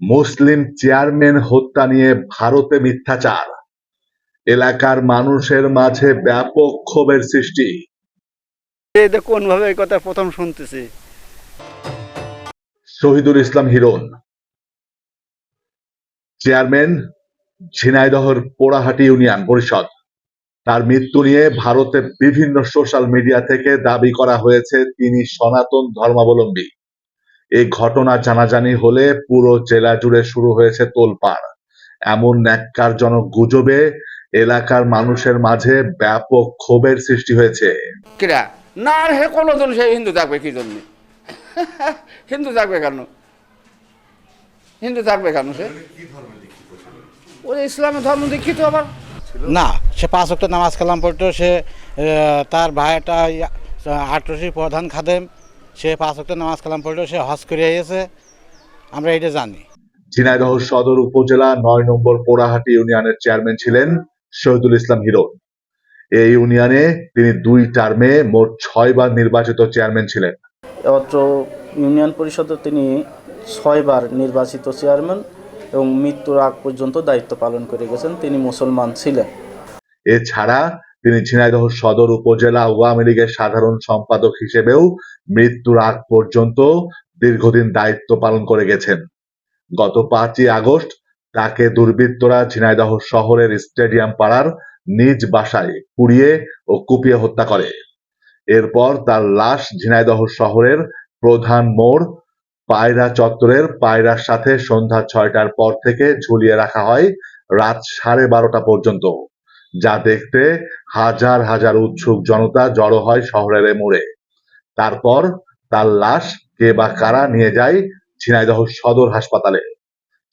মুসলিম chairman হত্যা নিয়ে ভারতে মিথ্যাচার। এলাকার মানুষের মাঝে ব্যাপক ক্ষোভের সৃষ্টি। কোন ভাবে এই কথা প্রথম শুনতেছি। শহীদুল ইসলাম হিরণ। চেয়ারম্যান ঝিনাইদহর পোড়াহাটি ইউনিয়ন পরিষদ। তার মৃত্যু নিয়ে ভারতে বিভিন্ন সোশ্যাল মিডিয়া থেকে দাবি করা হয়েছে তিনি সনাতন ধর্মাবলম্বী। এই ঘটনা জানাজানি হলে পুরো জেলা জুড়ে শুরু হয়েছে তোলপাড়। এমন ন্যাক্কারজনক গুজবে এলাকার মানুষের মাঝে ব্যাপক ক্ষোভের সৃষ্টি হয়েছে। কিরা? না আর হে কোনোদিন সে হিন্দু থাকবে কি জন্য? হিন্দু থাকবে কেন? হিন্দু থাকবে কেন সে? ও ইসলামের ধর্ম দীক্ষিত আবার। না সে পাঁচ ওয়াক্ত নামাজ কালাম পড়তো সে আহ, তার ভাইটা আটরশি প্রধান খাদেম সে পাঁচ ওয়াক্ত নামাজ কালাম পড়তো সে হজ করে আমরা এটা জানি। ঝিনাইদহ সদর উপজেলা নয় নম্বর পোড়াহাটি ইউনিয়নের চেয়ারম্যান ছিলেন শহীদুল ইসলাম হিরো এই ইউনিয়নে তিনি দুই টার্মে মোট ছয়বার নির্বাচিত চেয়ারম্যান ছিলেন। অত্র ইউনিয়ন পরিষদে তিনি ছয়বার নির্বাচিত চেয়ারম্যান এবং মৃত্যুর আগ পর্যন্ত দায়িত্ব পালন করে গেছেন। তিনি মুসলমান ছিলেন। এছাড়া তিনি ঝিনাইদহ সদর উপজেলা আওয়ামী লীগের সাধারণ সম্পাদক হিসেবেও মৃত্যুর আগ পর্যন্ত দীর্ঘদিন দায়িত্ব পালন করে গেছেন। গত পাঁচই আগস্ট তাকে দুর্বৃত্তরা ঝিনাইদহ শহরের স্টেডিয়াম পাড়ার নিজ বাসায় পুড়িয়ে ও কুপিয়ে হত্যা করে। এরপর তার লাশ ঝিনাইদহ শহরের প্রধান মোড় পায়রা চত্বরের পায়রার সাথে সন্ধ্যা ছয়টার পর থেকে ঝুলিয়ে রাখা হয় রাত সাড়ে বারোটা পর্যন্ত। যা দেখতে হাজার হাজার উৎসুক জনতা জড়ো হয় শহরের মোড়ে। তারপর তার লাশ কে বা কারা নিয়ে যায় ঝিনাইদহ সদর হাসপাতালে।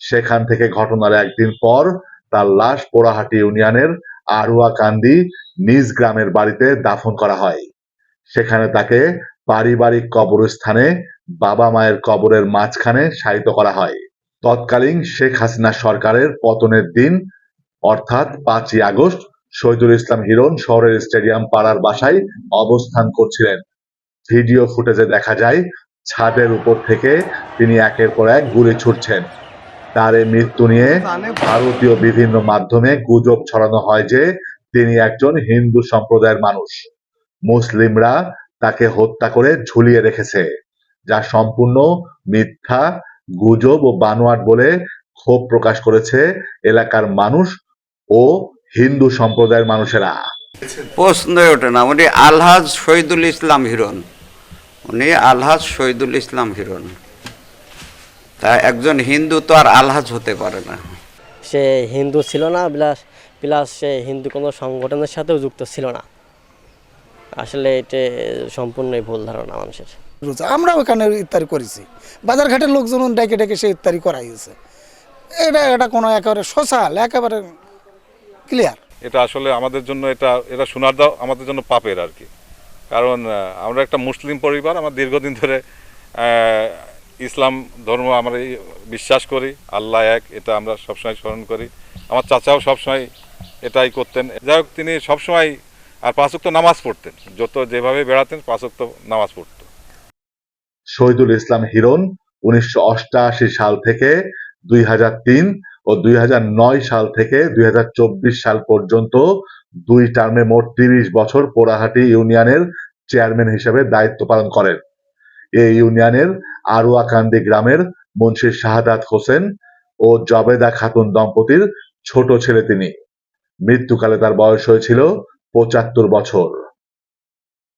সেখান থেকে ঘটনার একদিন পর তার লাশ পোড়াহাটি ইউনিয়নের আরুয়াকান্দি নিজ গ্রামের বাড়িতে দাফন করা হয়। সেখানে তাকে পারিবারিক কবরস্থানে বাবা মায়ের কবরের মাঝখানে শায়িত করা হয়। তৎকালীন শেখ হাসিনা সরকারের পতনের দিন অর্থাৎ পাঁচই আগস্ট শহীদুল ইসলাম হিরণ শহরের স্টেডিয়াম পাড়ার বাসায় অবস্থান করছিলেন। ভিডিও ফুটেজে দেখা যায়, ছাদের উপর থেকে তিনি একের পর এক গুলি ছুটছেন। তার এই মৃত্যু নিয়ে ভারতীয় বিভিন্ন মাধ্যমে গুজব ছড়ানো হয় যে তিনি একজন হিন্দু সম্প্রদায়ের মানুষ। মুসলিমরা তাকে হত্যা করে ঝুলিয়ে রেখেছে, যা সম্পূর্ণ মিথ্যা, গুজব ও বানোয়াট বলে ক্ষোভ প্রকাশ করেছে এলাকার মানুষ ও হিন্দু সম্প্রদায়ের মানুষেরা। প্রশ্নই ওঠে না। উনি আলহাজ শহীদুল ইসলাম হিরণ। উনি আলহাজ শহীদুল ইসলাম হিরণ। তা একজন হিন্দু তো আর আলহাজ হতে পারে না। সে হিন্দু ছিল না প্লাস প্লাস সে হিন্দু কোনো সংগঠনের সাথেও যুক্ত ছিল না। আসলে এটা সম্পূর্ণই ভুল ধারণা মানুষের। আমরা ওখানে ইফতারি করেছি। বাজার ঘাটের লোকজন ডেকে ডেকে সে ইফতারি করাইছে। এটা এটা কোনো একেবারে সোশ্যাল একেবারে ক্লিয়ার এটা আসলে আমাদের জন্য এটা এটা শোনার দাও আমাদের জন্য পাপের আর কি। কারণ আমরা একটা মুসলিম পরিবার আমরা দীর্ঘদিন ধরে আহ, ইসলাম ধর্ম আমরা বিশ্বাস করি আল্লাহ এক এটা আমরা সবসময় স্মরণ করি। আমার চাচাও সবসময় এটাই করতেন। যাই হোক তিনি সবসময় আর পাঁচক্ত নামাজ পড়তেন। যত যেভাবে বেড়াতেন পাঁচক্ত নামাজ পড়তেন শহীদুল ইসলাম হিরণ উনিশশো সাল থেকে দুই হাজার তিন ও দুই হাজার নয় সাল থেকে দুই হাজার চব্বিশ সাল পর্যন্ত দুই টার্মে মোট তিরিশ বছর পোড়াহাটি ইউনিয়নের চেয়ারম্যান হিসেবে দায়িত্ব পালন করেন। এই ইউনিয়নের আরুয়াকান্দি গ্রামের মুন্সি শাহাদাত হোসেন ও জবেদা খাতুন দম্পতির ছোট ছেলে তিনি। মৃত্যুকালে তার বয়স হয়েছিল পঁচাত্তর বছর।